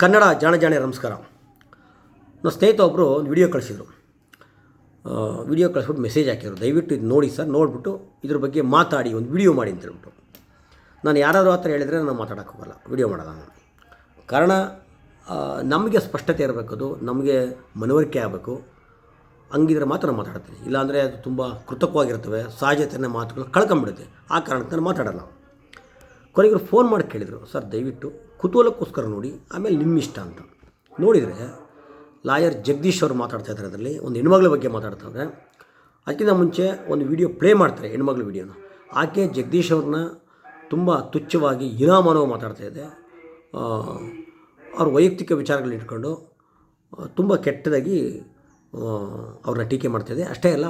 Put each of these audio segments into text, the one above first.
ಕನ್ನಡ ಜಾಣ ಜಾಣೆ ನಮಸ್ಕಾರ. ನನ್ನ ಸ್ನೇಹಿತ ಒಬ್ಬರು ಒಂದು ವಿಡಿಯೋ ಕಳಿಸಿದರು. ವಿಡಿಯೋ ಕಳಿಸ್ಬಿಟ್ಟು ಮೆಸೇಜ್ ಹಾಕಿದ್ರು. ದಯವಿಟ್ಟು ಇದು ನೋಡಿ ಸರ್, ನೋಡಿಬಿಟ್ಟು ಇದ್ರ ಬಗ್ಗೆ ಮಾತಾಡಿ, ಒಂದು ವಿಡಿಯೋ ಮಾಡಿ ಅಂತ ಹೇಳ್ಬಿಟ್ಟು. ನಾನು ಯಾರಾದರೂ ಆ ಥರ ಹೇಳಿದರೆ ನಾನು ಮಾತಾಡೋಕ್ಕೆ ಹೋಗಲ್ಲ. ವಿಡಿಯೋ ನಾನು. ಕಾರಣ ನಮಗೆ ಸ್ಪಷ್ಟತೆ ಇರಬೇಕದು ನಮಗೆ ಮನವರಿಕೆ ಆಗಬೇಕು. ಹಂಗಿದ್ರೆ ಮಾತ್ರ ನಾನು ಮಾತಾಡ್ತೀನಿ. ಇಲ್ಲಾಂದರೆ ಅದು ತುಂಬ ಕೃತಕವಾಗಿರ್ತವೆ ಸಹಜತೆಯ ಮಾತುಗಳು ಕಳ್ಕೊಂಬಿಡುತ್ತೆ ಆ ಕಾರಣಕ್ಕೆ ನಾನು ಮಾತಾಡಲ್ಲ. ಕೊನೆಗೆ ಫೋನ್ ಮಾಡಿ ಕೇಳಿದರು. ಸರ್, ದಯವಿಟ್ಟು ಕುತೂಹಲಕ್ಕೋಸ್ಕರ ನೋಡಿ, ಆಮೇಲೆ ನಿಮ್ಮ ಇಷ್ಟ ಅಂತ. ನೋಡಿದರೆ, ಲಾಯರ್ ಜಗದೀಶ್ ಅವರು ಮಾತಾಡ್ತಾ ಇದ್ದಾರೆ ಅದರಲ್ಲಿ, ಒಂದು ಹೆಣ್ಮಗಳ ಬಗ್ಗೆ ಮಾತಾಡ್ತಾರೆ ಅದಕ್ಕಿಂತ ಮುಂಚೆ ಒಂದು ವಿಡಿಯೋ ಪ್ಲೇ ಮಾಡ್ತಾರೆ ಹೆಣ್ಮಗಳ ವಿಡಿಯೋನ. ಆಕೆ ಜಗದೀಶ್ ಅವ್ರನ್ನ ತುಂಬ ತುಚ್ಛವಾಗಿ ಇನಾಮಾನವ ಮಾತಾಡ್ತಾ ಇದೆ. ಅವ್ರ ವೈಯಕ್ತಿಕ ವಿಚಾರಗಳನ್ನ ಇಟ್ಕೊಂಡು ತುಂಬ ಕೆಟ್ಟದಾಗಿ ಅವ್ರನ್ನ ಟೀಕೆ ಮಾಡ್ತಾಯಿದೆ ಅಷ್ಟೇ ಅಲ್ಲ,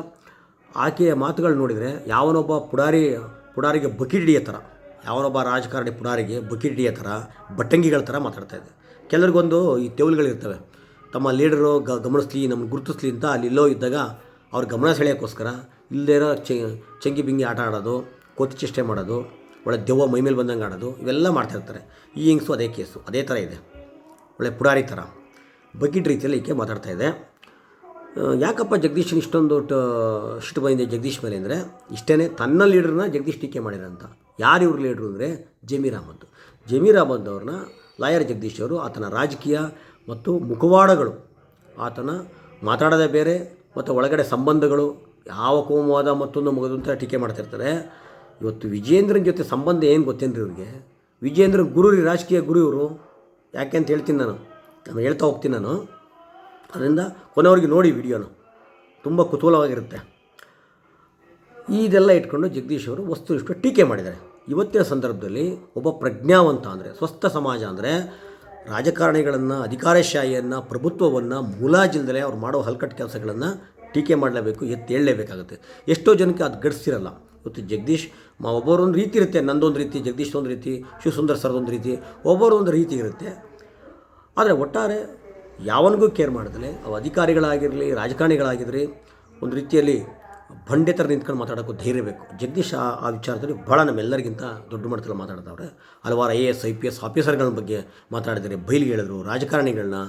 ಆಕೆಯ ಮಾತುಗಳು ನೋಡಿದರೆ, ಯಾವನೊಬ್ಬ ಪುಡಾರಿ, ಪುಡಾರಿಗೆ ಬಕೀಟ್ ಹಿಡಿಯೋ ಥರ. ಯಾವನೊಬ್ಬ ರಾಜಕಾರಣಿ ಪುಡಾರಿಗೆ ಬುಕಿಟಿಯ ಥರ, ಬಟ್ಟಂಗಿಗಳ ಥರ ಮಾತಾಡ್ತಾ ಇದೆ. ಕೆಲವ್ರಿಗೊಂದು ಈ ತೆವಲುಗಳಿರ್ತವೆ ತಮ್ಮ ಲೀಡರು ಗ, ಗಮನಿಸ್ಲಿ ನಮ್ಮನ್ನು ಗುರುತಿಸ್ಲಿ ಅಂತ ಅಲ್ಲಿ ಇಲ್ಲೋ ಇದ್ದಾಗ ಅವ್ರ ಗಮನ ಸೆಳೆಯೋಕ್ಕೋಸ್ಕರ ಇರೋ ಚಂಗಿ ಬಿಂಗಿ ಆಟ ಆಡೋದು, ಕೋತಿ ಚೇಷ್ಟೆ ಮಾಡೋದು, ಒಳ್ಳೆ ದೆವ್ವ ಮೈ ಮೇಲೆ ಬಂದಂಗೆ ಆಡೋದು, ಇವೆಲ್ಲ ಮಾಡ್ತಾಯಿರ್ತಾರೆ ಈ ಹಿಂಗ್ಸು ಅದೇ ಕೇಸು, ಅದೇ ಥರ ಇದೆ. ಒಳ್ಳೆ ಪುಡಾರಿ ಥರ. ಬಕೆಟ್ ರೀತಿಯಲ್ಲಿ ಈಕೆ ಮಾತಾಡ್ತಾ ಇದೆ. ಯಾಕಪ್ಪ ಜಗದೀಶನ್ ಇಷ್ಟೊಂದು ಇಷ್ಟು ಬಂದಿದೆ ಜಗದೀಶ್ ಮೇಲೆ ಅಂದರೆ ಇಷ್ಟೇ ತನ್ನ ಲೀಡರ್ನ ಜಗದೀಶ್ ಟೀಕೆ ಮಾಡಿರಂತ ಯಾರು ಇವ್ರ ಲೀಡ್ರು ಅಂದರೆ ಜಮೀರ್ ಅಹಮದ್. ಜಮೀರ್ ಅಹಮದ್ ಅವ್ರನ್ನ ಲಾಯರ್ ಜಗದೀಶ್ ಅವರು ಆತನ ರಾಜಕೀಯ ಮತ್ತು ಮುಖವಾಡಗಳು. ಆತನ ಮಾತಾಡೋದೇ ಬೇರೆ ಮತ್ತು ಒಳಗಡೆ ಸಂಬಂಧಗಳು ಯಾವ ಕೋಮವಾದ ಮತ್ತೊಂದು ಮುಗಿದು ಅಂತ ಟೀಕೆ ಮಾಡ್ತಿರ್ತಾರೆ. ಇವತ್ತು ವಿಜೇಂದ್ರನ ಜೊತೆ ಸಂಬಂಧ ಏನು ಗೊತ್ತೇನ್ರಿ ಇವ್ರಿಗೆ? ವಿಜೇಂದ್ರ ಗುರು ರೀ, ರಾಜಕೀಯ ಗುರು ಇವರು. ಯಾಕೆ ಅಂತ ಹೇಳ್ತೀನಿ ನಾನು. ನಾನು ಹೇಳ್ತಾ ಹೋಗ್ತೀನಿ ನಾನು. ಅದರಿಂದ ಕೊನೆವರೆಗೆ ನೋಡಿ ವಿಡಿಯೋನ ತುಂಬ ಕುತೂಹಲವಾಗಿರುತ್ತೆ. ಇದೆಲ್ಲ ಇಟ್ಕೊಂಡು ಜಗದೀಶ್ ಅವರು ವಸ್ತು ಇಷ್ಟು ಟೀಕೆ ಮಾಡಿದ್ದಾರೆ. ಇವತ್ತಿನ ಸಂದರ್ಭದಲ್ಲಿ ಒಬ್ಬ ಪ್ರಜ್ಞಾವಂತ ಅಂದರೆ, ಸ್ವಸ್ಥ ಸಮಾಜ ಅಂದರೆ, ರಾಜಕಾರಣಿಗಳನ್ನು, ಅಧಿಕಾರಶಾಹಿಯನ್ನು, ಪ್ರಭುತ್ವವನ್ನು ಮುಲಾಜಿಲ್ದಲೇ ಅವ್ರು ಮಾಡೋ ಹಲ್ಕಟ್ಟು ಕೆಲಸಗಳನ್ನು ಟೀಕೆ ಮಾಡಲೇಬೇಕು, ಎತ್ತಿ ಹೇಳಲೇಬೇಕಾಗುತ್ತೆ. ಎಷ್ಟೋ ಜನಕ್ಕೆ ಅದು ಗಡಿಸಿರಲ್ಲ ಇವತ್ತು ಜಗದೀಶ್, ಮಾ, ಒಬ್ಬರೊಂದು ರೀತಿ ಇರುತ್ತೆ, ನಂದೊಂದು ರೀತಿ, ಜಗದೀಶ್ ಒಂದು ರೀತಿ, ಶಿವಸುಂದರ್ ಸರ್ದೊಂದು ರೀತಿ ಒಬ್ಬರೊಂದು ರೀತಿ ಇರುತ್ತೆ. ಆದರೆ ಒಟ್ಟಾರೆ ಯಾವನಿಗೂ ಕೇರ್ ಮಾಡಿದ್ರೆ ಅವು ಅಧಿಕಾರಿಗಳಾಗಿರಲಿ ರಾಜಕಾರಣಿಗಳಾಗಿರಲಿ ಒಂದು ರೀತಿಯಲ್ಲಿ ಬಂಡೆ ಥರ ನಿಂತ್ಕೊಂಡು ಮಾತಾಡೋಕ್ಕೂ ಧೈರ್ಯ ಬೇಕು. ಜಗದೀಶ್ ಆ ಆ ವಿಚಾರದಲ್ಲಿ ಭಾಳ ನಮ್ಮೆಲ್ಲರಿಗಿಂತ ದೊಡ್ಡ ಮಟ್ಟದಲ್ಲಿ ಮಾತಾಡ್ತಾವ್ರೆ ಹಲವಾರು I A S, I P S ಆಫೀಸರ್ಗಳ ಬಗ್ಗೆ ಮಾತಾಡಿದರೆ ಬೈಲಿಗೆ ಹೇಳಿದ್ರು ರಾಜಕಾರಣಿಗಳನ್ನ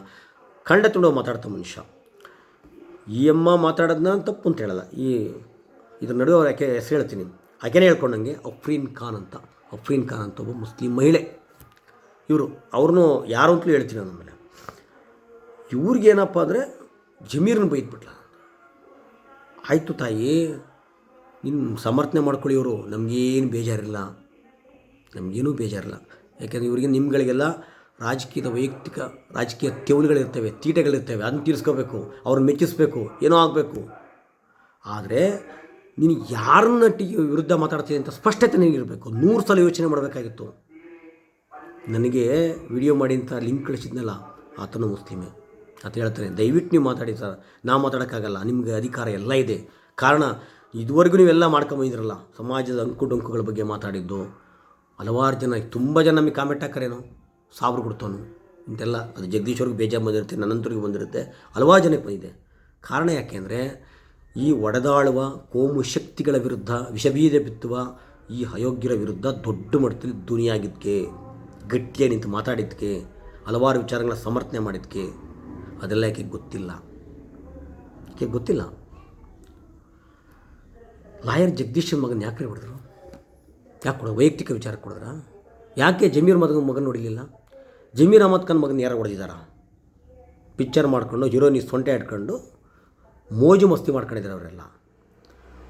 ಕಂಡ ತುಂಡು ಮಾತಾಡ್ತಾ ಮನುಷ್ಯ. ಈ ಅಮ್ಮ ಮಾತಾಡೋದನ್ನ ತಪ್ಪು ಅಂತ ಹೇಳಲ್ಲ. ಈ ಇದ್ರ ನಡುವೆ ಅವ್ರು ಯಾಕೆ ಹೆಸರು ಹೇಳ್ತೀನಿ. ಆಕೆನೇ ಹೇಳ್ಕೊಂಡಂಗೆ ಅಫ್ರೀನ್ ಖಾನ್ ಅಂತ. ಅಫ್ರೀನ್ ಖಾನ್ ಅಂತ ಒಬ್ಬ ಮುಸ್ಲಿಂ ಮಹಿಳೆ. ಇವರು ಅವ್ರನ್ನೂ ಯಾರು ಅಂತಲೂ ಹೇಳ್ತೀನಿ ನನ್ನ ಮೇಲೆ ಇವ್ರಿಗೇನಪ್ಪ ಅಂದರೆ ಜಮೀರನ್ನ ಬೈದ್ಬಿಟ್ಲ. ಆಯಿತು ತಾಯಿ ನಿಮ್ಮ ಸಮರ್ಥನೆ ಮಾಡ್ಕೊಳ್ಳಿ ಇವರು ನಮಗೇನು ಬೇಜಾರಿಲ್ಲ. ನಮಗೇನೂ ಬೇಜಾರಿಲ್ಲ. ಯಾಕೆಂದರೆ ಇವರಿಗೆ ನಿಮ್ಗಳಿಗೆಲ್ಲ ರಾಜಕೀಯದ ವೈಯಕ್ತಿಕ, ರಾಜಕೀಯ ತೆವಲುಗಳಿರ್ತವೆ ತೀಟೆಗಳಿರ್ತವೆ, ಅದನ್ನು ತೀರಿಸ್ಕೋಬೇಕು, ಅವ್ರನ್ನ ಮೆಚ್ಚಿಸ್ಬೇಕು, ಏನೋ ಆಗಬೇಕು. ಆದರೆ ನೀನು ಯಾರನ್ನ ಟಿ ವಿರುದ್ಧ ಮಾತಾಡ್ತೀನಿ ಅಂತ ಸ್ಪಷ್ಟತೆ ಇರಬೇಕು. ನೂರು ಸಲ ಯೋಚನೆ ಮಾಡಬೇಕಾಗಿತ್ತು. ನನಗೆ ವಿಡಿಯೋ ಮಾಡಿ ಅಂತ ಲಿಂಕ್ ಕಳಿಸಿದ್ನಲ್ಲ, ಆತನು ಮುಸ್ಲಿಮೇ. ಅಂತ ಹೇಳ್ತಾರೆ. ದಯವಿಟ್ಟು ನೀವು ಮಾತಾಡಿ ಸರ್. ನಾ ಮಾತಾಡೋಕ್ಕಾಗಲ್ಲ. ನಿಮಗೆ ಅಧಿಕಾರ ಎಲ್ಲ ಇದೆ. ಕಾರಣ, ಇದುವರೆಗೂ ನೀವೆಲ್ಲ ಮಾಡ್ಕೊಂಬಂದಿರಲ್ಲ ಸಮಾಜದ ಅಂಕು ಡೊಂಕುಗಳ ಬಗ್ಗೆ ಮಾತಾಡಿದ್ದು, ಹಲವಾರು ಜನ, ತುಂಬ ಜನ ನಮಗೆ ಕಾಮೆಂಟ್ ಹಾಕರೇನೋ ಸಾಬ್ರು ಕೊಡ್ತಾನು ಇಂತೆಲ್ಲ, ಅದು ಜಗದೀಶ್ವರ್ಗೆ ಬೇಜಾರು ಬಂದಿರುತ್ತೆ ನನ್ನಂತರಿಗೆ ಬಂದಿರುತ್ತೆ. ಹಲವಾರು ಜನಕ್ಕೆ ಬಂದಿದೆ. ಕಾರಣ ಯಾಕೆ ಅಂದರೆ, ಈ ಒಡೆದಾಳುವ, ಕೋಮು ಶಕ್ತಿಗಳ ವಿರುದ್ಧ, ವಿಷಬೀಜ ಬಿತ್ತುವ ಈ ಅಯೋಗ್ಯರ ವಿರುದ್ಧ ದೊಡ್ಡ ಮಟ್ಟದಲ್ಲಿ ಧ್ವನಿಯಾಗಿದ್ದಕ್ಕೆ ಗಟ್ಟಿಯಾಗಿ ನಿಂತು ಮಾತಾಡಿದ್ದಕ್ಕೆ ಹಲವಾರು ವಿಚಾರಗಳ ಸಮರ್ಥನೆ ಮಾಡಿದ್ದಕ್ಕೆ ಅದೆಲ್ಲ ಯಾಕೆ ಗೊತ್ತಿಲ್ಲ? ಯಾಕೆ ಗೊತ್ತಿಲ್ಲ? ಲಾಯರ್ ಜಗದೀಶನ್ ಮಗನ ಯಾಕೆ ಹೊಡೆದ್ರು? ಯಾಕೆ ಕೊಡ ವೈಯಕ್ತಿಕ ವಿಚಾರ ಕೊಡಿದ್ರ ಯಾಕೆ ಜಮೀರ್ ಮಗನ ಮಗನ ನೋಡಿಲಿಲ್ಲ ಜಮೀರ್ ಅಹಮದ್ ಖಾನ್ ಮಗನ ಯಾರು ಹೊಡೆದಿದ್ದಾರ ಪಿಕ್ಚರ್ ಮಾಡ್ಕೊಂಡು ಹೀರೋನಿ ಸೊಂಟೆ ಇಟ್ಕೊಂಡು ಮೋಜು ಮಸ್ತಿ ಮಾಡ್ಕೊಂಡಿದ್ದಾರೆ ಅವರೆಲ್ಲ.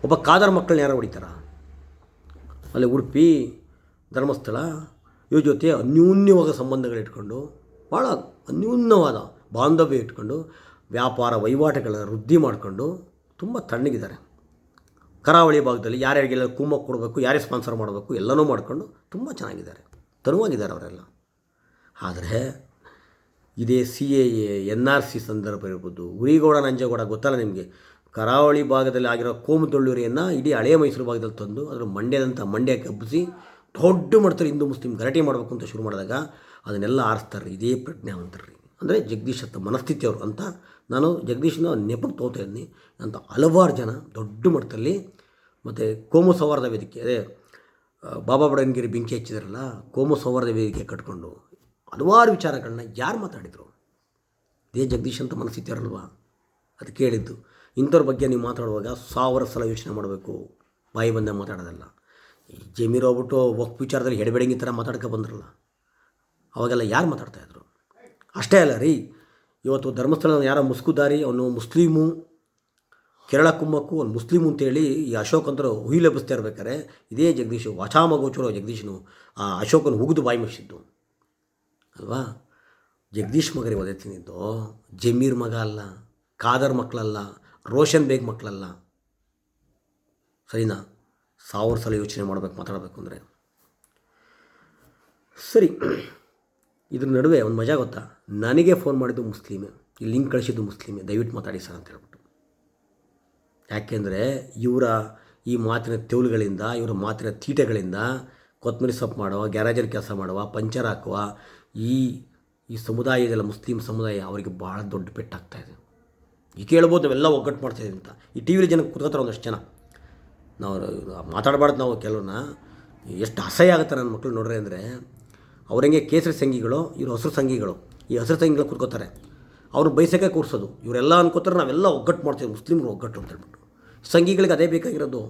ಒಬ್ಬ ಕಾದರ್ ಮಕ್ಕಳನ್ನ ಯಾರು ಹೊಡಿತಾರ? ಅಲ್ಲಿ ಉಡುಪಿ, ಧರ್ಮಸ್ಥಳ, ಇವ್ರ ಜೊತೆ ಅನ್ಯೂನ್ಯವಾದ ಸಂಬಂಧಗಳಿಟ್ಕೊಂಡು ಭಾಳ ಅನ್ಯೂನ್ಯವಾದ ಬಾಂಧವ್ಯ ಇಟ್ಕೊಂಡು, ವ್ಯಾಪಾರ ವಹಿವಾಟುಗಳ ವೃದ್ಧಿ ಮಾಡಿಕೊಂಡು ತುಂಬ ತಣ್ಣಗಿದ್ದಾರೆ. ಕರಾವಳಿ ಭಾಗದಲ್ಲಿ ಯಾರ್ಯಾರಿಗೆಲ್ಲ ಕುಮ್ಮಕ್ಕೆ ಕೊಡಬೇಕು ಯಾರೇ ಸ್ಪಾನ್ಸರ್ ಮಾಡಬೇಕು, ಎಲ್ಲನೂ ಮಾಡಿಕೊಂಡು ತುಂಬ ಚೆನ್ನಾಗಿದ್ದಾರೆ. ತನುವಾಗಿದ್ದಾರೆ ಅವರೆಲ್ಲ. ಆದರೆ ಇದೇ C A A N R C ಸಂದರ್ಭ ಇರ್ಬೋದು, ಉರಿಗೌಡ, ನಂಜೇಗೌಡ ಗೊತ್ತಲ್ಲ ನಿಮಗೆ? ಕರಾವಳಿ ಭಾಗದಲ್ಲಿ ಆಗಿರೋ ಕೋಮುದೊಳ್ಳೂರಿಯನ್ನು ಇಡೀ ಹಳೆಯ ಮೈಸೂರು ಭಾಗದಲ್ಲಿ ತಂದು ಅದರ ಮಂಡ್ಯದಂಥ ಮಂಡ್ಯ ಕಬ್ಬಿಸಿ ದೊಡ್ಡ ಮಾಡ್ತಾರೆ ಹಿಂದೂ ಮುಸ್ಲಿಂ ಗಲಾಟೆ ಮಾಡಬೇಕು ಅಂತ ಶುರು ಮಾಡಿದಾಗ ಅದನ್ನೆಲ್ಲ ಆರಿಸ್ತಾರೆ. ಇದೇ ಪ್ರಜ್ಞಾವಂತರ್ರಿ ಅಂದರೆ ಜಗದೀಶ್ ಅಂತ ಮನಸ್ಥಿತಿಯವರು ಅಂತ ನಾನು ಜಗದೀಶ್ನ ನೆಪಕ್ಕೆ ತೋತಾ ಇದ್ದೀನಿ. ಅಂತ ಹಲವಾರು ಜನ ದೊಡ್ಡ ಮಟ್ಟದಲ್ಲಿ ಮತ್ತು ಕೋಮು ಸೌಹಾರ್ದ ವೇದಿಕೆ, ಅದೇ ಬಾಬಾ ಬಡನ್ಗಿರಿ ಬೆಂಕಿ ಹಚ್ಚಿದ್ರಲ್ಲ, ಕೋಮು ಸೌಹಾರ್ದ ವೇದಿಕೆ ಕಟ್ಕೊಂಡು ಹಲವಾರು ವಿಚಾರಗಳನ್ನ ಯಾರು ಮಾತಾಡಿದರು? ದೇ ಜಗದೀಶ್ ಅಂತ ಮನಸ್ಸಿದ್ದಾರಲ್ವಾ ಅದು ಕೇಳಿದ್ದು. ಇಂಥವ್ರ ಬಗ್ಗೆ ನೀವು ಮಾತಾಡುವಾಗ ಸಾವಿರ ಸಲ ಯೋಚನೆ ಮಾಡಬೇಕು. ಬಾಯಿ ಬಂದ ಮಾತಾಡೋದಲ್ಲ. ಜಮೀರ್ ಹೋಗ್ಬಿಟ್ಟು ವಕ್ ವಿಚಾರದಲ್ಲಿ ಎಡಬೇಡಂಗಿ ಥರ ಮಾತಾಡ್ಕೊ ಬಂದ್ರಲ್ಲ. ಅವಾಗೆಲ್ಲ ಯಾರು ಮಾತಾಡ್ತಾಯಿದ್ರು ಅಷ್ಟೇ ಅಲ್ಲ ರೀ. ಇವತ್ತು ಧರ್ಮಸ್ಥಳದ ಯಾರೋ ಮುಸ್ಕುದಾರಿ, ಅವನು ಮುಸ್ಲಿಮು. ಕೇರಳ ಕುಮ್ಮಕ್ಕು ಒಂದು ಮುಸ್ಲಿಮು ಅಂತೇಳಿ ಈ ಅಶೋಕ್ ಅಂತರು ಲಭಿಸ್ತಾ ಇರ್ಬೇಕಾರೆ ಇದೇ ಜಗದೀಶು ವಾಚಾಮಗೋಚರೋ ಜಗದೀಶನು ಆ ಅಶೋಕನ ಹುಗಿದು ಬಾಯಿ ಮುಗಿಸಿದ್ದು ಅಲ್ವಾ? ಜಗದೀಶ್ ಮಗರಿ ಒದೆ ತಿಂದಿದ್ದು. ಜಮೀರ್ ಮಗ ಅಲ್ಲ, ಖಾದರ್ ಮಕ್ಕಳಲ್ಲ ರೋಷನ್ ಬೇಗ್ ಮಕ್ಕಳಲ್ಲ ಸರಿನಾ? ಸಾವಿರ ಸಲ ಯೋಚನೆ ಮಾಡಬೇಕು, ಮಾತಾಡಬೇಕು ಅಂದರೆ. ಸರಿ. ಇದ್ರ ನಡುವೆ ಒಂದು ಮಜಾ ಗೊತ್ತಾ? ನನಗೆ ಫೋನ್ ಮಾಡಿದ್ದು ಮುಸ್ಲಿಮೇ, ಈ ಲಿಂಕ್ ಕಳಿಸಿದ್ದು ಮುಸ್ಲಿಮೆ, ದಯವಿಟ್ಟು ಮಾತಾಡಿ ಸರ್ ಅಂತ ಹೇಳ್ಬಿಟ್ಟು. ಯಾಕೆಂದರೆ ಇವರ ಈ ಮಾತಿನ ತೆವಲುಗಳಿಂದ ಇವರ ಮಾತಿನ ತೀಟೆಗಳಿಂದ ಕೊತ್ತಂಬರಿ ಸೊಪ್ಪು ಮಾಡುವ, ಗ್ಯಾರೇಜಲ್ಲಿ ಕೆಲಸ ಮಾಡುವ, ಪಂಚರ್ ಹಾಕುವ, ಈ ಈ ಸಮುದಾಯದಲ್ಲ ಮುಸ್ಲಿಂ ಸಮುದಾಯ ಅವರಿಗೆ ಭಾಳ ದೊಡ್ಡ ಪೆಟ್ಟಾಗ್ತಾ ಇದೆ. ಈಗ ಕೇಳ್ಬೋದು ನಾವೆಲ್ಲ ಒಗ್ಗಟ್ಟು ಮಾಡ್ತಾಯಿದ್ದೀವಿ ಅಂತ. ಈ ಟಿ ವಿಲಿ ಜನಕ್ಕೆ ಕುತ್ಕೋತಾರೆ ಒಂದಷ್ಟು ಜನ. ನಾವು ಮಾತಾಡಬಾರ್ದು ನಾವು ಕೆಲವನ್ನ ಎಷ್ಟು ಅಸಹ್ಯ ಆಗುತ್ತೆ ನನ್ನ ಮಕ್ಕಳು ನೋಡ್ರಿ ಅಂದರೆ ಅವ್ರಂಗೆ ಕೇಸರಿ ಸಂಘಿಗಳು, ಇವರು ಹಸಿರು ಸಂಘಿಗಳು, ಈ ಹಸಿರು ಸಂಘಿಗಳು ಕೂತ್ಕೋತಾರೆ. ಅವ್ರು ಬೈಸಕ್ಕೆ ಕೂರಿಸೋದು. ಇವರೆಲ್ಲ ಅನ್ಕೋತಾರೆ, ನಾವೆಲ್ಲ ಒಗ್ಗಟ್ಟು ಮಾಡ್ತೀವಿ, ಮುಸ್ಲಿಮ್ರು ಒಗ್ಗಟ್ಟು ಅಂತ ಹೇಳ್ಬಿಟ್ಟು. ಸಂಘಿಗಳಿಗೆ ಅದೇ ಬೇಕಾಗಿರೋದು.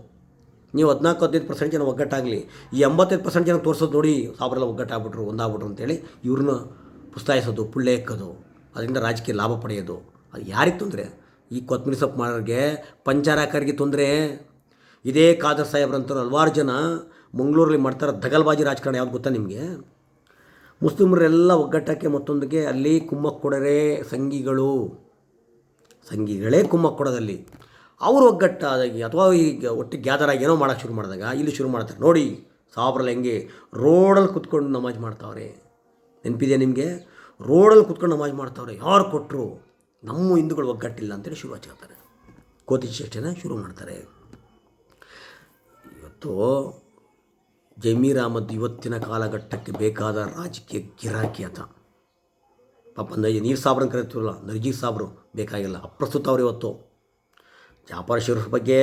ನೀವು ಹದಿನಾಲ್ಕು, ಹದಿನೈದು ಪರ್ಸೆಂಟ್ ಜನ ಒಗ್ಗಟ್ಟಾಗಲಿ, ಈ ಎಂಬತ್ತೈದು ಪರ್ಸೆಂಟ್ ಜನ ತೋರಿಸೋದು ನೋಡಿ ಸಾವಿರಲ್ಲ ಒಗ್ಗಟ್ಟಾಗ್ಬಿಟ್ರು, ಒಂದಾಗ್ಬಿಟ್ರು ಅಂತೇಳಿ ಇವ್ರನ್ನ ಪುಸ್ತಾಯಿಸೋದು, ಪುಳ್ಳೆ ಎಕ್ಕೋದು, ಅದರಿಂದ ರಾಜಕೀಯ ಲಾಭ ಪಡೆಯೋದು. ಅದು ಯಾರಿಗೆ ತೊಂದರೆ? ಈ ಕೊತ್ಮಿರಿ ಸೊಪ್ಪು ಮಾಡೋರಿಗೆ ಪಂಚಾರಾಕರಿಗೆ ತೊಂದರೆ. ಇದೇ ಖಾದರ್ ಸಾಹೇಬ್ರಂತ ಹಲವಾರು ಜನ ಮಂಗಳೂರಲ್ಲಿ ಮಾಡ್ತಾರೆ ದಗಲ್ಬಾಜಿ ರಾಜಕಾರಣ ಯಾವ್ದು ಗೊತ್ತಾ ನಿಮಗೆ? ಮುಸ್ಲಿಮರೆಲ್ಲ ಒಗ್ಗಟ್ಟಕ್ಕೆ ಮತ್ತೊಂದಕ್ಕೆ ಅಲ್ಲಿ ಕುಮ್ಮಕ್ಕೊಡರೇ ಸಂಘಿಗಳು. ಸಂಘಿಗಳೇ ಕುಮ್ಮಕ್ಕೊಡದಲ್ಲಿ. ಅವರು ಒಗ್ಗಟ್ಟಾದಾಗಿ ಅಥವಾ ಈಗ ಒಟ್ಟಿಗೆ ಗ್ಯಾದರ್ ಆಗಿ ಏನೋ ಮಾಡೋಕ್ಕೆ ಶುರು ಮಾಡಿದಾಗ, ಇಲ್ಲಿ ಶುರು ಮಾಡ್ತಾರೆ. ನೋಡಿ, ಸಾಬ್ರಲ್ಲಿ ಹೆಂಗೆ, ರೋಡಲ್ಲಿ ಕುತ್ಕೊಂಡು ನಮಾಜ್ ಮಾಡ್ತಾವ್ರೆ. ನೆನಪಿದೆ ನಿಮಗೆ? ರೋಡಲ್ಲಿ ಕುತ್ಕೊಂಡು ನಮಾಜ್ ಮಾಡ್ತಾವ್ರೆ. ಯಾರು ಕೊಟ್ಟರು ನಮ್ಮ ಹಿಂದೂಗಳು ಒಗ್ಗಟ್ಟಿಲ್ಲ ಅಂತೇಳಿ ಶುರು ಹಚ್ಕೊಳ್ತಾರೆ ಕೋತಿ ಚೇಷ್ಟೆನ ಶುರು ಮಾಡ್ತಾರೆ. ಇವತ್ತು ಜಮೀರ್ ಅಹಮದ್ ಇವತ್ತಿನ ಕಾಲಘಟ್ಟಕ್ಕೆ ಬೇಕಾದ ರಾಜಕೀಯ ಗಿರಾಕಿ ಆತ. ಪಾಪ ನೈ ನೀರು ಸಾಬ್ರನ್ನ ಕರೀತಿರಲ್ಲ ನರ್ಜೀರ್ ಸಾಬ್ರು ಬೇಕಾಗಿಲ್ಲ. ಅಪ್ರಸ್ತುತ ಅವ್ರು ಇವತ್ತು. ಜಾಫರ್ ಶಿರ ಬಗ್ಗೆ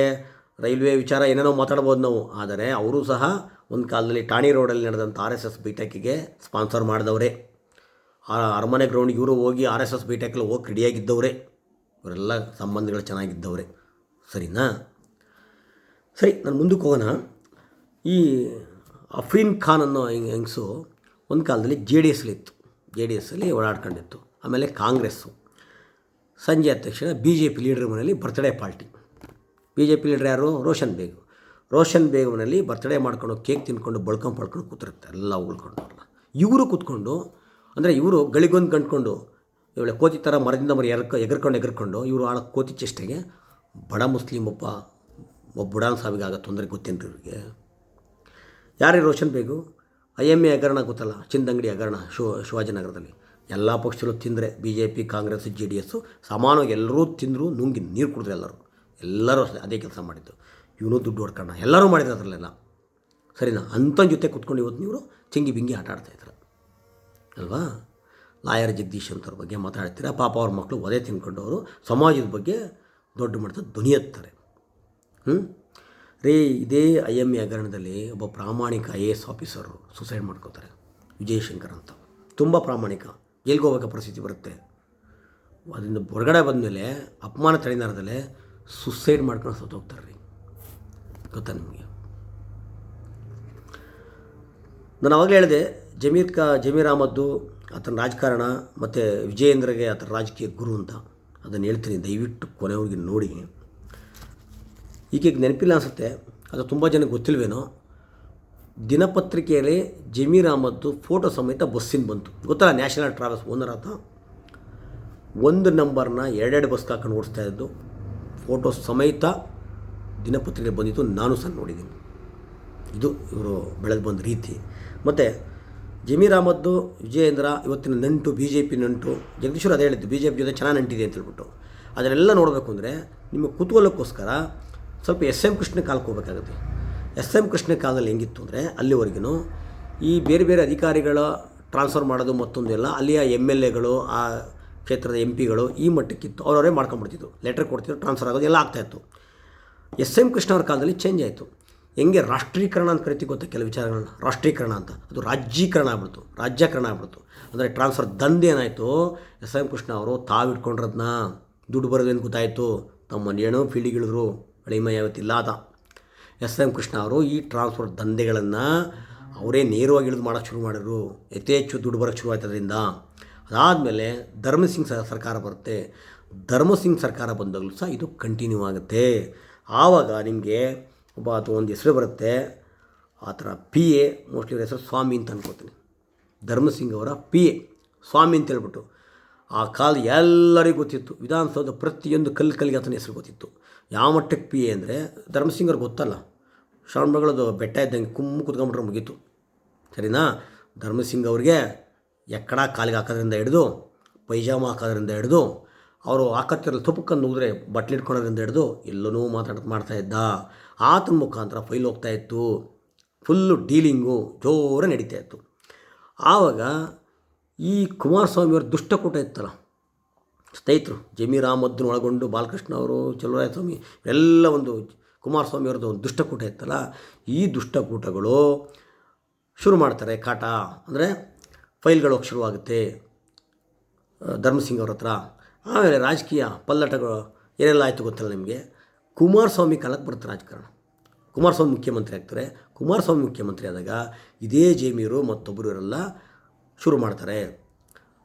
ರೈಲ್ವೆ ವಿಚಾರ ಏನೇನೋ ಮಾತಾಡ್ಬೋದು ನಾವು. ಆದರೆ ಅವರು ಸಹ ಒಂದು ಕಾಲದಲ್ಲಿ ಠಾಣೆ ರೋಡಲ್ಲಿ ನಡೆದಂಥ ಆರ್ ಎಸ್ ಎಸ್ ಬೈಟಕ್ಕಿಗೆ ಸ್ಪಾನ್ಸರ್ ಮಾಡಿದವರೇ. ಆ ಅರಮನೆ ಗ್ರೌಂಡಿಗೆ ಇವರು ಹೋಗಿ ಆರ್ ಎಸ್ ಎಸ್ ಬೈಟಕ್ಕೆಲ್ಲ ಹೋಗಿ ರೆಡಿಯಾಗಿದ್ದವರೇ. ಇವರೆಲ್ಲ ಸಂಬಂಧಗಳು ಚೆನ್ನಾಗಿದ್ದವರೇ. ಸರಿನಾ? ಸರಿ, ನಾನು ಮುಂದಕ್ಕೆ ಹೋಗೋಣ. ಈ ಅಫ್ರೀನ್ ಖಾನ್ ಅನ್ನೋ ಹೆಂಗ್ ಹೆಂಗಸು ಒಂದು ಕಾಲದಲ್ಲಿ ಜೆ ಡಿ ಎಸ್ಲಿತ್ತು ಜೆ ಡಿ ಎಸ್ಸಲ್ಲಿ ಓಡಾಡ್ಕೊಂಡಿತ್ತು. ಆಮೇಲೆ ಕಾಂಗ್ರೆಸ್ಸು ಸಂಜೆ ಆದ ತಕ್ಷಣ ಬಿ ಜೆ ಪಿ ಲೀಡ್ರ್ ಮನೆಯಲ್ಲಿ birthday party B J P leader ಯಾರು? ರೋಷನ್ ಬೇಗ್. ರೋಷನ್ ಬೇಗ್ ಮನೆಯಲ್ಲಿ ಬರ್ತ್ಡೇ ಮಾಡ್ಕೊಂಡು ಕೇಕ್ ತಿನ್ಕೊಂಡು ಬಳ್ಕೊಂಡು ಪಡ್ಕೊಂಡು ಕೂತಿರುತ್ತೆ. ಎಲ್ಲ ಉಳ್ಕೊಂಡು ಇವರು ಕೂತ್ಕೊಂಡು, ಅಂದರೆ ಇವರು ಗಳಿಗೊಂದು ಕಂಡ್ಕೊಂಡು ಇವಳೆ ಕೋತಿ ಥರ ಮರದಿಂದ ಮರ ಎರ್ಕ ಎಗರ್ಕೊಂಡು ಎಗರ್ಕೊಂಡು, ಇವರು ಆಳ ಕೋತಿ ಚೇಷ್ಟೆಗೆ ಬಡ ಮುಸ್ಲಿಂ ಒಬ್ಬ ಒಬ್ಬ ಬುಡಾನ್ ಆಗ ತೊಂದರೆ ಗೊತ್ತೇನ್ರಿ ಇವ್ರಿಗೆ? ಯಾರೇ ರೋಷನ್ ಬೇಕು ಐ ಎಂ ಎ ಹಗರಣ ಗೊತ್ತಲ್ಲ, ಚಿಂದಂಗಡಿ ಹಗರಣ ಶಿವ ಶಿವಾಜಿನಗರದಲ್ಲಿ. ಎಲ್ಲ ಪಕ್ಷಗಳು ತಿಂದರೆ B J P Congress, J D S ಸಮಾನವಾಗಿ ಎಲ್ಲರೂ ತಿಂದರು ನುಂಗಿ ನೀರು ಕುಡಿದ್ರು ಎಲ್ಲರೂ. ಎಲ್ಲರೂ ಅಷ್ಟೇ, ಅದೇ ಕೆಲಸ ಮಾಡಿದ್ದು. ಇವನು ದುಡ್ಡು ಹೊಡ್ಕೊಂಡ ಎಲ್ಲರೂ ಮಾಡಿದ್ರು ಅದರಲ್ಲೆಲ್ಲ. ಸರಿನಾ? ಅಂಥ ಜೊತೆ ಕುತ್ಕೊಂಡು ಇವತ್ತು ನೀವು ಚಿಂಗಿ ಬಿಂಗಿ ಆಟ ಆಡ್ತಾಯಿದ್ರು ಅಲ್ವಾ? ಲಾಯರ್ ಜಗದೀಶ್ ಅಂತವ್ರ ಬಗ್ಗೆ ಮಾತಾಡ್ತೀರಾ? ಪಾಪ ಅವ್ರ ಮಕ್ಕಳು ಒದೆ ತಿನ್ಕೊಂಡವರು. ಸಮಾಜದ ಬಗ್ಗೆ ದೊಡ್ಡ ಮಟ್ಟದ ಧ್ವನಿ ಎತ್ತಾರೆ ಹ್ಞೂ ರೇ, ಇದೇ ಐ ಎಂ ಹಗರಣದಲ್ಲಿ ಒಬ್ಬ ಪ್ರಾಮಾಣಿಕ I A S officer suicide ಮಾಡ್ಕೋತಾರೆ, ವಿಜಯಶಂಕರ್ ಅಂತ. ತುಂಬ ಪ್ರಾಮಾಣಿಕ ಎಲ್ಲಿಗೆ ಹೋಗೋ ಪರಿಸ್ಥಿತಿ ಬರುತ್ತೆ. ಅದರಿಂದ ಹೊರಗಡೆ ಬಂದಮೇಲೆ, ಅಪಮಾನ ತಡೆನಾರದಲ್ಲೇ ಸುಸೈಡ್ ಮಾಡ್ಕೊಂಡು ಸತ್ತೋಗ್ತಾರೆ ರೀ. ಗೊತ್ತಾ ನಿಮಗೆ? ನಾನು ಆವಾಗಲೇ ಹೇಳಿದೆ, ಜಮೀರ್ ಕಾ, ಜಮೀರ್ ಅಹಮದ್ದು ಆತನ ರಾಜಕಾರಣ ಮತ್ತು ವಿಜಯೇಂದ್ರಗೆ ಆತನ ರಾಜಕೀಯ ಗುರು ಅಂತ. ಅದನ್ನು ಹೇಳ್ತೀನಿ, ದಯವಿಟ್ಟು ಕೊನೆವರೆಗೆ ನೋಡಿ. ಈಕೆಗೆ ನೆನಪಿಲ್ಲ ಅನಿಸುತ್ತೆ, ಅದು ತುಂಬ ಜನಕ್ಕೆ ಗೊತ್ತಿಲ್ವೇನೋ, ದಿನಪತ್ರಿಕೆಯಲ್ಲಿ ಜಮೀರ್ ಅಹಮದ್ದು ಫೋಟೋ ಸಮೇತ ಬಸ್ಸಿನ ಬಂತು. ಗೊತ್ತಲ್ಲ ನ್ಯಾಷನಲ್ ಟ್ರಾವೆಲ್ಸ್ ಓನರ್ ಆತ ಒಂದು ನಂಬರ್ನ ಎರಡೆರಡು ಬಸ್ ಹಾಕೊಂಡು ಓಡಿಸ್ತಾ ಇದ್ದು ಫೋಟೋ ಸಮೇತ ದಿನಪತ್ರಿಕೆ ಬಂದಿತ್ತು ನಾನು ಸಹ ನೋಡಿದ್ದೀನಿ. ಇದು ಇವರು ಬೆಳೆದು ಬಂದ ರೀತಿ. ಮತ್ತು ಜಮೀರ್ ಅಹಮದ್ದು, ವಿಜಯೇಂದ್ರ, ಇವತ್ತಿನ ನಂಟು ಬಿ ಜೆ ಪಿ ನಂಟು, ಜಗದೀಶ್ವರ್ ಅದೇ ಹೇಳಿದ್ದು ಬಿ ಜೆ ಪಿ ಜೊತೆ ಚೆನ್ನಾಗಿ ನಂಟಿದೆ ಅಂತ ಹೇಳ್ಬಿಟ್ಟು. ಅದನ್ನೆಲ್ಲ ನೋಡಬೇಕು ಅಂದರೆ, ನಿಮ್ಮ ಕುತೂಹಲಕ್ಕೋಸ್ಕರ ಸ್ವಲ್ಪ ಎಸ್ ಎಂ ಕೃಷ್ಣ ಕಾಲಕ್ಕೆ ಹೋಗಬೇಕಾಗುತ್ತೆ. ಎಸ್ ಎಂ ಕೃಷ್ಣ ಕಾಲದಲ್ಲಿ ಹೆಂಗಿತ್ತು ಅಂದರೆ ಅಲ್ಲಿವರೆಗೂ ಈ ಬೇರೆ ಬೇರೆ ಅಧಿಕಾರಿಗಳ ಟ್ರಾನ್ಸ್ಫರ್ ಮಾಡೋದು ಮತ್ತೊಂದೆಲ್ಲ ಅಲ್ಲಿಯ ಎಂ ಎಲ್ ಎಗಳು, ಆ ಕ್ಷೇತ್ರದ ಎಂ ಪಿಗಳು ಈ ಮಟ್ಟಕ್ಕಿತ್ತು. ಅವರವರೇ ಮಾಡ್ಕೊಂಡ್ಬಿಡ್ತಿದ್ರು. ಲೆಟರ್ ಕೊಡ್ತಿದ್ರು ಟ್ರಾನ್ಸ್ಫರ್ ಆಗೋದು ಎಲ್ಲ ಆಗ್ತಾಯಿತ್ತು ಎಸ್ ಎಂ ಕೃಷ್ಣ ಅವ್ರ ಕಾಲದಲ್ಲಿ ಚೇಂಜ್ ಆಯಿತು. ಹೆಂಗೆ ರಾಷ್ಟ್ರೀಕರಣ ಅಂತ ಕರಿತೀವಿ ಗೊತ್ತಾ ಕೆಲವು ವಿಚಾರಗಳನ್ನ? ರಾಷ್ಟ್ರೀಕರಣ ಅಂತ. ಅದು ರಾಜ್ಯೀಕರಣ ಆಗ್ಬಿಡ್ತು. ರಾಜ್ಯಕರಣ ಆಗ್ಬಿಡ್ತು. ಅಂದರೆ ಟ್ರಾನ್ಸ್ಫರ್ ದಂಧೆ ಏನಾಯಿತು? ಎಸ್ ಎಂ ಕೃಷ್ಣ ಅವರು ತಾವು ಇಟ್ಕೊಂಡಿರೋದನ್ನ ದುಡ್ಡು ಬರೋದೇನು ಗೊತ್ತಾಯಿತು? ತಮ್ಮ ಮನೆಯೇನೋ ಫೀಲ್ಡಿಗೆ ಯಾವತ್ತಿಲ್ಲ ಅದ. ಎಸ್ ಎಂ ಕೃಷ್ಣ ಅವರು ಈ ಟ್ರಾನ್ಸ್ಫರ್ ದಂಧೆಗಳನ್ನು ಅವರೇ ನೇರವಾಗಿ ಇಳಿದು ಮಾಡೋಕ್ಕೆ ಶುರು ಮಾಡಿದ್ರು. ಯಥೇಚ್ಛು ದುಡ್ಡು ಬರೋಕ್ಕೆ ಶುರು ಆಯ್ತು ಅದರಿಂದ ಅದಾದಮೇಲೆ ಧರ್ಮಸಿಂಗ್ ಸರ್ಕಾರ ಬರುತ್ತೆ. ಧರ್ಮಸಿಂಗ್ ಸರ್ಕಾರ ಬಂದಾಗಲೂ ಸಹ ಇದು ಕಂಟಿನ್ಯೂ ಆಗುತ್ತೆ. ಆವಾಗ ನಿಮಗೆ ಒಬ್ಬ ಅಥವಾ ಒಂದು ಹೆಸರು ಬರುತ್ತೆ. ಆ ಥರ ಪಿ ಎ ಮೋಸ್ಟ್ಲಿ ಹೆಸರು ಸ್ವಾಮಿ ಅಂತ ಅನ್ಕೋತೀನಿ. ಧರ್ಮಸಿಂಗ್ ಅವರ ಪಿ ಎ ಸ್ವಾಮಿ ಅಂತ ಹೇಳ್ಬಿಟ್ಟು. ಆ ಕಾಲ ಎಲ್ಲರಿಗೂ ಗೊತ್ತಿತ್ತು. ವಿಧಾನಸೌಧ ಪ್ರತಿಯೊಂದು ಕಲ್ಲು ಕಲ್ಲಿಗೆ ಆತನ ಹೆಸರು ಗೊತ್ತಿತ್ತು. ಯಾವ ಮಟ್ಟಕ್ಕೆ ಪಿ ಎ ಅಂದರೆ ಧರ್ಮಸಿಂಗ್ ಅವ್ರಿಗೆ ಗೊತ್ತಲ್ಲ ಶ್ರವಣಬೆಳಗೊಳದು ಬೆಟ್ಟ ಇದ್ದಂಗೆ ಕುಮ್ಮು ಕುತ್ಕೊಂಡ್ಬಿಟ್ರೆ ಮುಗೀತು. ಸರಿನಾ? ಧರ್ಮಸಿಂಗ್ ಅವ್ರಿಗೆ ಎಕ್ಕಡ ಕಾಲಿಗೆ ಹಾಕೋದ್ರಿಂದ ಹಿಡಿದು, ಪೈಜಾಮ ಹಾಕೋದ್ರಿಂದ ಹಿಡಿದು, ಅವರು ಹಾಕತ್ತಿರಲು ತುಪ್ಪಕ್ಕಂದು ಹೋದರೆ ಬಟ್ಲು ಇಟ್ಕೊಳ್ಳೋದ್ರಿಂದ ಹಿಡಿದು ಎಲ್ಲನೂ ಮಾತಾಡ, ಮಾಡ್ತಾ ಇದ್ದ. ಆತನ ಮುಖಾಂತರ ಫೈಲ್ ಹೋಗ್ತಾ ಇತ್ತು. ಫುಲ್ಲು ಡೀಲಿಂಗು ಜೋರ ನಡೀತಾ ಇತ್ತು. ಆವಾಗ ಈ ಕುಮಾರಸ್ವಾಮಿಯವ್ರ ದುಷ್ಟಕೂಟ ಇತ್ತಲ್ಲ, ಸ್ನೇಹಿತರು ಜಮೀರ್ ಅಹಮದ್ನ ಒಳಗೊಂಡು ಬಾಲಕೃಷ್ಣ ಅವರು, ಚಲುವರಾಯ ಸ್ವಾಮಿ ಎಲ್ಲ ಒಂದು ಕುಮಾರಸ್ವಾಮಿಯವ್ರದ್ದು ಒಂದು ದುಷ್ಟಕೂಟ ಇತ್ತಲ್ಲ, ಈ ದುಷ್ಟಕೂಟಗಳು ಶುರು ಮಾಡ್ತಾರೆ ಕಾಟ. ಅಂದರೆ ಫೈಲ್ಗಳು ಶುರುವಾಗುತ್ತೆ ಧರ್ಮಸಿಂಗ್ ಅವ್ರ ಹತ್ರ. ಆಮೇಲೆ ರಾಜಕೀಯ ಪಲ್ಲಟಗಳು ಏನೆಲ್ಲ ಆಯಿತು ಗೊತ್ತಲ್ಲ ನಿಮಗೆ? ಕುಮಾರಸ್ವಾಮಿ ಕಾಲಕ್ಕೆ ಬರುತ್ತೆ ರಾಜಕಾರಣ. ಕುಮಾರಸ್ವಾಮಿ ಮುಖ್ಯಮಂತ್ರಿ ಆಗ್ತಾರೆ. ಕುಮಾರಸ್ವಾಮಿ ಮುಖ್ಯಮಂತ್ರಿ ಆದಾಗ ಇದೇ ಜೇಮೀರು ಮತ್ತೊಬ್ಬರು ಇವರೆಲ್ಲ ಶುರು ಮಾಡ್ತಾರೆ.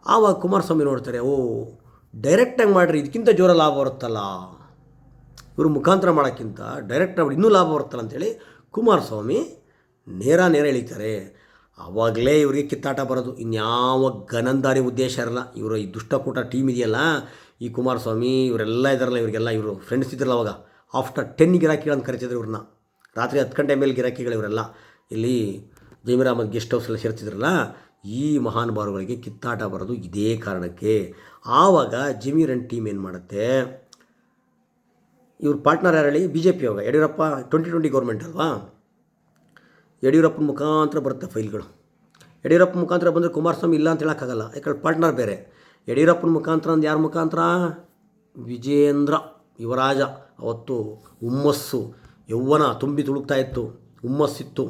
ಆವಾಗ ಕುಮಾರಸ್ವಾಮಿ ನೋಡ್ತಾರೆ, ಓ ಡೈರೆಕ್ಟಾಗಿ ಮಾಡಿರಿ ಇದಕ್ಕಿಂತ ಜೋರ ಲಾಭ ಬರುತ್ತಲ್ಲ. ಇವರು ಮುಖಾಂತರ ಮಾಡೋಕ್ಕಿಂತ ಡೈರೆಕ್ಟ್ ಇನ್ನೂ ಲಾಭ ಬರುತ್ತಲ್ಲ ಅಂತೇಳಿ ಕುಮಾರಸ್ವಾಮಿ ನೇರ ನೇರ ಇಳಿತಾರೆ ಆವಾಗಲೇ ಇವರಿಗೆ ಕಿತ್ತಾಟ ಬರೋದು. ಇನ್ಯಾವ ಗನಂದಾರಿ ಉದ್ದೇಶ ಇರಲ್ಲ. ಇವರು ಈ ದುಷ್ಟಕೂಟ ಟೀಮ್ ಇದೆಯಲ್ಲ, ಈ ಕುಮಾರಸ್ವಾಮಿ, ಇವರೆಲ್ಲ ಇದಾರಲ್ಲ, ಇವರಿಗೆಲ್ಲ ಇವರು ಫ್ರೆಂಡ್ಸ್ ಇದ್ರಲ್ಲ ಅವಾಗ. ಆಫ್ಟರ್ ಟೆನ್ ಗಿರಾಕಿಗಳು ಅಂತ ಕರಿತಿದ್ರು ಇವ್ರನ್ನ. ರಾತ್ರಿ ಹತ್ತು ಗಂಟೆ ಮೇಲೆ ಗಿರಾಕಿಗಳು ಇವರೆಲ್ಲ. ಇಲ್ಲಿ ಜಮೀರ್ ಅಹಮದ್ ಗೆಸ್ಟ್ ಹೌಸಲ್ಲಿ ಸೇರ್ತಿದ್ರಲ್ಲ ಈ ಮಹಾನುಭಾವಗಳಿಗೆ ಕಿತ್ತಾಟ ಬರೋದು ಇದೇ ಕಾರಣಕ್ಕೆ. ಆವಾಗ ಜಮೀರನ್ ಟೀಮ್ ಏನು ಮಾಡುತ್ತೆ? ಇವ್ರ ಪಾರ್ಟ್ನರ್ ಯಾರು ಹೇಳಿ ಬಿ ಜೆ ಪಿ ಅವಾಗ. ಯಡಿಯೂರಪ್ಪ ಟ್ವೆಂಟಿ ಟ್ವೆಂಟಿ ಗೌರ್ಮೆಂಟ್ ಅಲ್ವಾ? ಯಡಿಯೂರಪ್ಪನ ಮುಖಾಂತರ ಬರುತ್ತೆ ಫೈಲ್ಗಳು. ಯಡಿಯೂರಪ್ಪ ಮುಖಾಂತರ ಬಂದರೆ ಕುಮಾರಸ್ವಾಮಿ ಇಲ್ಲ ಅಂತ ಹೇಳೋಕ್ಕಾಗಲ್ಲ. ಯಾಕಂದ್ರೆ ಪಾರ್ಟ್ನರ್ ಬೇರೆ. ಯಡಿಯೂರಪ್ಪನ ಮುಖಾಂತರ ಅಂದ್ರೆ ಯಾರ ಮುಖಾಂತರ? ವಿಜೇಂದ್ರ ಯುವರಾಜ. ಅವತ್ತು ಹುಮ್ಮಸ್ಸು ಯೌವನ ತುಂಬಿ ತುಳುಕ್ತಾ ಇತ್ತು. ಹುಮ್ಮಸ್ಸಿತ್ತು.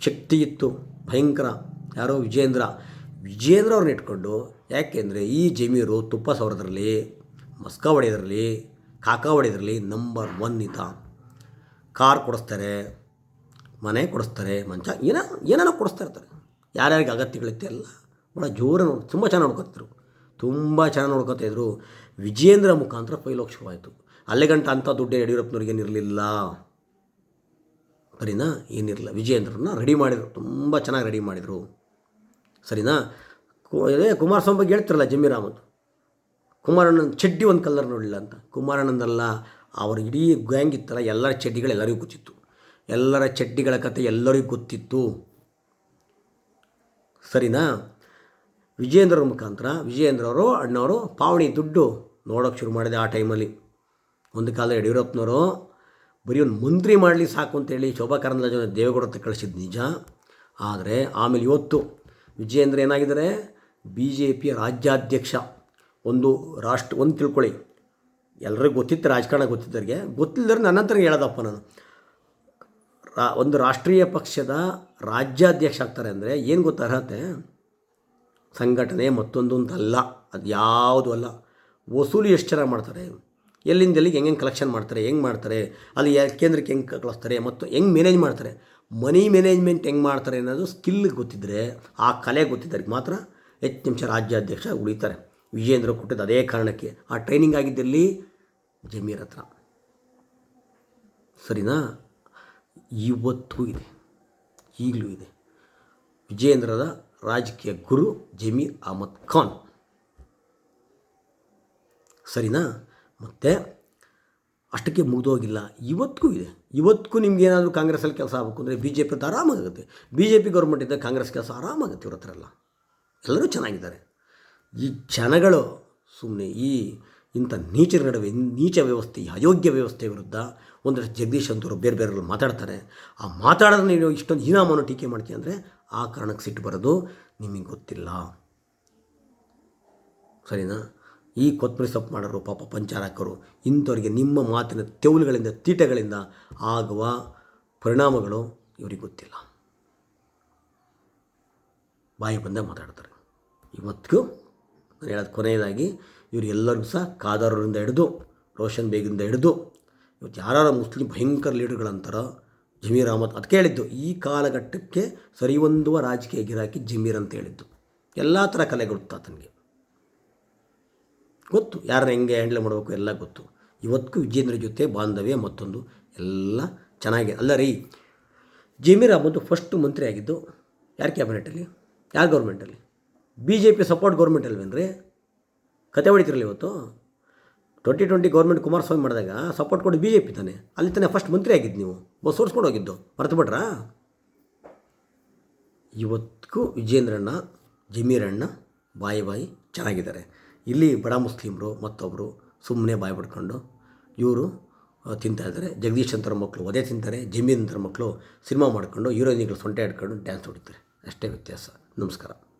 ಶಕ್ತಿ ಇತ್ತು. ಭಯಂಕರ. ಯಾರೋ ವಿಜೇಂದ್ರ. ವಿಜೇಂದ್ರ ಅವ್ರನ್ನ ಇಟ್ಕೊಂಡು ಯಾಕೆಂದರೆ ಈ ಜಮೀರು ತುಪ್ಪ ಸವರದ್ರಲ್ಲಿ, ಮಸ್ಕ ಹೊಡೆಯೋದ್ರಲ್ಲಿ ಕಾಕ ಹೊಡೆಯೋದ್ರಲ್ಲಿ ನಂಬರ್ ಒನ್ ಇದ್ದ. ಕಾರ್ ಕೊಡಿಸ್ತಾರೆ, ಮನೆ ಕೊಡಿಸ್ತಾರೆ, ಮಂಚ, ಏನೋ, ಏನೇನೋ ಕೊಡಿಸ್ತಾ ಇರ್ತಾರೆ. ಯಾರ್ಯಾರಿಗೆ ಅಗತ್ಯಗಳಿತ್ತೆ ಎಲ್ಲ ಭಾಳ ಜೋರ ನೋಡಿ, ತುಂಬ ಚೆನ್ನಾಗಿ ನೋಡ್ಕೊತಿದ್ರು. ತುಂಬ ಚೆನ್ನಾಗಿ ನೋಡ್ಕೊತಾ ಇದ್ರು. ವಿಜೇಂದ್ರ ಮುಖಾಂತರ ಪೈಲೋಕ್ಷವಾಯಿತು ಶುರುವಾಯಿತು ಅಲ್ಲಿಗಂಟ ಅಂಥ ದುಡ್ಡು ಯಡಿಯೂರಪ್ಪನವ್ರಿಗೇನಿರಲಿಲ್ಲ ಸರಿನಾ? ಏನಿರಲಿಲ್ಲ. ವಿಜಯೇಂದ್ರನ್ನ ರೆಡಿ ಮಾಡಿದರು. ತುಂಬ ಚೆನ್ನಾಗಿ ರೆಡಿ ಮಾಡಿದರು. ಸರಿನಾ? ಇದೇ ಕುಮಾರಸ್ವಾಮಿ ಬಗ್ಗೆ ಹೇಳ್ತಿರಲ್ಲ ಜಮೀರ್ ಅಹಮದ್ ಕುಮಾರಣ್ಣನ ಚಡ್ಡಿ ಒಂದು ಕಲರ್ ನೋಡಲಿಲ್ಲ ಅಂತ. ಕುಮಾರಣ್ಣಂದಲ್ಲ ಅವ್ರ ಇಡೀ ಗ್ಯಾಂಗ್ ಇತ್ತಲ್ಲ, ಎಲ್ಲರ ಚಡ್ಡಿಗಳು ಎಲ್ಲರಿಗೂ ಗೊತ್ತಿತ್ತು. ಎಲ್ಲರ ಚಡ್ಡಿಗಳ ಕತೆ ಎಲ್ಲರಿಗೂ ಗೊತ್ತಿತ್ತು. ಸರಿನಾ? ವಿಜಯೇಂದ್ರ ಮುಖಾಂತರ, ವಿಜಯೇಂದ್ರ ಅವರು, ಅಣ್ಣವರು ಪಾವಣಿ ದುಡ್ಡು ನೋಡೋಕೆ ಶುರು ಮಾಡಿದೆ ಆ ಟೈಮಲ್ಲಿ ಒಂದು ಕಾಲ ಯಡಿಯೂರಪ್ಪನವರು, ಬರೀ ಒಂದು ಮಂತ್ರಿ ಮಾಡಲಿ ಸಾಕು ಅಂತೇಳಿ ಶೋಭಾ ಕರಂದ್ಲಾಜೆ ದೇವೇಗೌಡ ಹತ್ರ ಕಳಿಸಿದ್ದು ನಿಜ. ಆದರೆ ಆಮೇಲೆ ಇವತ್ತು ವಿಜಯೇಂದ್ರ ಏನಾಗಿದ್ದಾರೆ? ಬಿ ಜೆ ಪಿ ರಾಜ್ಯಾಧ್ಯಕ್ಷ. ಒಂದು ರಾಷ್ಟ್ರ ಒಂದು ತಿಳ್ಕೊಳ್ಳಿ. ಎಲ್ಲರಿಗೂ ಗೊತ್ತಿತ್ತು ರಾಜಕಾರಣ ಗೊತ್ತಿದ್ದವ್ರಿಗೆ ಗೊತ್ತಿಲ್ಲದ್ರೆ ನನ್ನ ಹತ್ರ ಹೇಳೋದಪ್ಪ ನಾನು. ರಾ ಒಂದು ರಾಷ್ಟ್ರೀಯ ಪಕ್ಷದ ರಾಜ್ಯಾಧ್ಯಕ್ಷ ಆಗ್ತಾರೆ ಅಂದರೆ ಏನು ಗೊತ್ತ ಅರ್ಹತೆ? ಸಂಘಟನೆ ಮತ್ತೊಂದು ಅಂತ ಅಲ್ಲ. ಅದು ಯಾವುದು ಅಲ್ಲ. ವಸೂಲಿ ಎಷ್ಟು ಚೆನ್ನಾಗಿ ಮಾಡ್ತಾರೆ? ಎಲ್ಲಿಂದ ಎಲ್ಲಿಗೆ ಹೆಂಗೆ ಕಲೆಕ್ಷನ್ ಮಾಡ್ತಾರೆ? ಹೆಂಗೆ ಮಾಡ್ತಾರೆ? ಅಲ್ಲಿ ಕೇಂದ್ರಕ್ಕೆ ಹೆಂಗೆ ಕಳಿಸ್ತಾರೆ? ಮತ್ತು ಹೆಂಗೆ ಮ್ಯಾನೇಜ್ ಮಾಡ್ತಾರೆ? ಮನಿ ಮ್ಯಾನೇಜ್ಮೆಂಟ್ ಹೆಂಗೆ ಮಾಡ್ತಾರೆ ಅನ್ನೋದು ಸ್ಕಿಲ್ ಗೊತ್ತಿದ್ದರೆ ಆ ಕಲೆ ಗೊತ್ತಿದ್ದವ್ರಿಗೆ ಮಾತ್ರ ಹೆಚ್ಚು ನಿಮಿಷ ರಾಜ್ಯಾಧ್ಯಕ್ಷ ಉಳಿತಾರೆ. ವಿಜೇಂದ್ರ ಕೊಟ್ಟಿದ್ದು ಅದೇ ಕಾರಣಕ್ಕೆ ಆ ಟ್ರೈನಿಂಗ್ ಆಗಿದ್ದಲ್ಲಿ ಜಮೀರ್ ಹತ್ರ. ಸರಿನಾ? ಇವತ್ತು ಇದೆ. ಈಗಲೂ ಇದೆ. ವಿಜಯೇಂದ್ರದ ರಾಜಕೀಯ ಗುರು ಜಮೀರ್ ಅಹಮದ್ ಖಾನ್. ಸರಿನಾ? ಮತ್ತು ಅಷ್ಟಕ್ಕೆ ಮುಗಿದೋಗಿಲ್ಲ. ಇವತ್ತಿಗೂ ಇದೆ. ಇವತ್ತಿಗೂ ನಿಮ್ಗೆ ಏನಾದರೂ ಕಾಂಗ್ರೆಸ್ಸಲ್ಲಿ ಕೆಲಸ ಆಗಬೇಕು ಅಂದರೆ ಬಿ ಜೆ ಪಿ ಅಂತ ಆರಾಮಾಗುತ್ತೆ. ಬಿ ಜೆ ಪಿ ಗೌರ್ಮೆಂಟ್ ಇದ್ದ ಕಾಂಗ್ರೆಸ್ ಕೆಲಸ ಆರಾಮಾಗುತ್ತೆ ಇವ್ರ ಹತ್ರ ಎಲ್ಲ. ಎಲ್ಲರೂ ಚೆನ್ನಾಗಿದ್ದಾರೆ. ಈ ಜನಗಳು ಸುಮ್ಮನೆ ಈ ಇಂಥ ನೀಚರ ನಡುವೆ, ನೀಚ ವ್ಯವಸ್ಥೆ, ಅಯೋಗ್ಯ ವ್ಯವಸ್ಥೆ ವಿರುದ್ಧ ಒಂದಷ್ಟು ಜಗದೀಶ್ ಅಂತವರು ಬೇರೆ ಬೇರೆ ಮಾತಾಡ್ತಾರೆ. ಆ ಮಾತಾಡೋದು ನೀವು ಇಷ್ಟೊಂದು ಹೀನಾಮವನ್ನು ಟೀಕೆ ಮಾಡ್ತೀಯ ಅಂದರೆ ಆ ಕಾರಣಕ್ಕೆ ಸಿಟ್ಟು ಬರೋದು ನಿಮಗೆ ಗೊತ್ತಿಲ್ಲ. ಸರಿನಾ? ಈ ಕೊತ್ತಂಬರಿ ಸೊಪ್ಪು ಮಾಡೋರು ಪಾಪ ಪಂಚಾರಕರು ಇಂಥವ್ರಿಗೆ ನಿಮ್ಮ ಮಾತಿನ ತೆವಲುಗಳಿಂದ ತೀಟಗಳಿಂದ ಆಗುವ ಪರಿಣಾಮಗಳು ಇವ್ರಿಗೆ ಗೊತ್ತಿಲ್ಲ. ಬಾಯಿ ಬಂದೇ ಮಾತಾಡ್ತಾರೆ. ಇವತ್ತಿಗೂ ನಾನು ಹೇಳೋದು ಕೊನೆಯದಾಗಿ, ಇವರು ಎಲ್ಲರಿಗೂ ಸಹ ಕಾದಾರರಿಂದ ಹಿಡಿದು, ರೋಷನ್ ಬೇಗಿಂದ ಹಿಡಿದು, ಇವತ್ತು ಯಾರು ಮುಸ್ಲಿಂ ಭಯಂಕರ ಲೀಡರ್ಗಳಂತಾರೋ ಜಮೀರ್ ಅಹಮದ್ ಅದಕ್ಕೆ ಹೇಳಿದ್ದು ಈ ಕಾಲಘಟ್ಟಕ್ಕೆ ಸರಿಹೊಂದುವ ರಾಜಕೀಯ ಗಿರಾಕಿ ಜಮೀರ್ ಅಂತ ಹೇಳಿದ್ದು. ಎಲ್ಲ ಥರ ಕಲೆಗಳು ಗೊತ್ತಾ ಗೊತ್ತು ಯಾರನ್ನ ಹೆಂಗೆ ಹ್ಯಾಂಡಲ್ ಮಾಡಬೇಕು ಎಲ್ಲ ಗೊತ್ತು. ಇವತ್ತಿಗೂ ವಿಜೇಂದ್ರ ಜೊತೆ ಬಾಂಧವ್ಯ ಮತ್ತೊಂದು, ಎಲ್ಲ ಚೆನ್ನಾಗಿದೆ. ಅಲ್ಲ ರೀ, ಜಮೀರ್ ಅಹಮದ್ ಫಸ್ಟ್ ಮಂತ್ರಿ ಆಗಿದ್ದು ಯಾರ ಕ್ಯಾಬಿನೆಟಲ್ಲಿ ಯಾರ ಗೌರ್ಮೆಂಟಲ್ಲಿ B J P support government ಅಲ್ವೇನ್ರಿ? ಕತೆ ಹೊಡಿತಿರಲಿ ಇವತ್ತು? ಟ್ವೆಂಟಿ ಟ್ವೆಂಟಿ ಗೌರ್ಮೆಂಟ್ ಕುಮಾರಸ್ವಾಮಿ ಮಾಡಿದಾಗ ಸಪೋರ್ಟ್ ಕೊಟ್ಟು ಬಿ ಜೆ ಪಿ ತಾನೆ. ಅಲ್ಲಿ ತಾನೆ ಫಸ್ಟ್ ಮಂತ್ರಿ ಆಗಿದ್ದು ನೀವು. ಬಸ್ ಓಡಿಸ್ಕೊಂಡು ಹೋಗಿದ್ದು. ಮರೆತು ಬಿಟ್ರಾ? ಇವತ್ತಿಗೂ ವಿಜೇಂದ್ರಣ್ಣ, ಜಮೀರಣ್ಣ ಬಾಯಿ ಬಾಯಿ ಚೆನ್ನಾಗಿದ್ದಾರೆ. ಇಲ್ಲಿ ಬಡ ಮುಸ್ಲಿಮರು ಮತ್ತೊಬ್ಬರು ಸುಮ್ಮನೆ ಬಾಯಿ ಬಿಡ್ಕೊಂಡು ಇವರು ತಿಂತಾ ಇದ್ದಾರೆ. ಜಗದೀಶ್ ಅಂತರ ಮಕ್ಕಳು ಒದೇ ತಿಂತಾರೆ, ಜಮೀನ್ ಅಂತರ ಮಕ್ಕಳು ಸಿನಿಮಾ ಮಾಡ್ಕೊಂಡು, ಹೀರೋಯಿನ್ಗಳು ಸೊಂಟೆ ಹಿಡ್ಕೊಂಡು ಡ್ಯಾನ್ಸ್ ಹೊಡಿತಾರೆ. ಅಷ್ಟೇ ವ್ಯತ್ಯಾಸ. ನಮಸ್ಕಾರ.